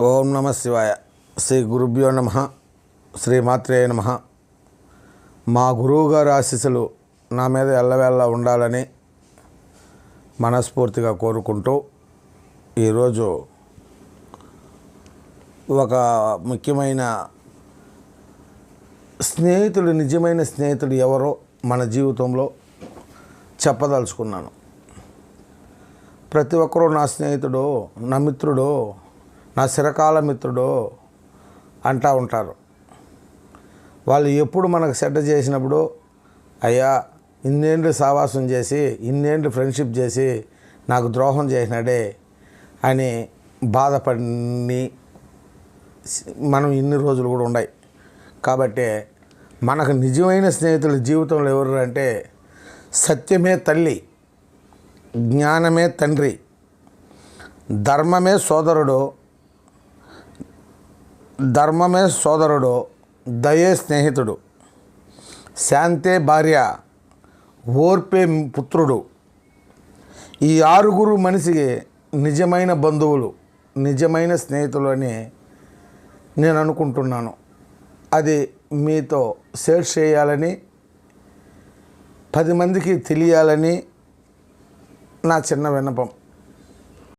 ఓం నమ శివాయ. శ్రీ గురుభ్యో నమ. శ్రీ మాత్రేయ నమ. మా గురువుగారు ఆశీస్సులు నా మీద ఎల్లవేళ్ళ ఉండాలని మనస్ఫూర్తిగా కోరుకుంటూ ఈరోజు ఒక ముఖ్యమైన స్నేహితుడు నిజమైన స్నేహితుడు ఎవరో మన జీవితంలో చెప్పదలుచుకున్నాను. ప్రతి ఒక్కరూ నా స్నేహితుడు నా మిత్రుడు నా చిరకాల మిత్రుడు అంటూ ఉంటారు. వాళ్ళు ఎప్పుడు మనకు సెట్ చేసినప్పుడు అయ్యా ఇన్నేళ్ళు సావాసం చేసి ఇన్నేళ్ళు ఫ్రెండ్షిప్ చేసి నాకు ద్రోహం చేసినాడే అని బాధపడి మనం ఇన్ని రోజులు కూడా ఉన్నాయి కాబట్టి మనకు నిజమైన స్నేహితుల జీవితంలో ఎవరు అంటే సత్యమే తల్లి జ్ఞానమే తండ్రి ధర్మమే సోదరుడు ధర్మమే సోదరుడు దయే స్నేహితుడు. శాంతే భార్య ఓర్పే పుత్రుడు. ఈ ఆరుగురు మనిషికి నిజమైన బంధువులు నిజమైన స్నేహితులు అని నేను అనుకుంటున్నాను. అది మీతో షేర్ చేయాలని పది మందికి తెలియాలని నా చిన్న విన్నపం.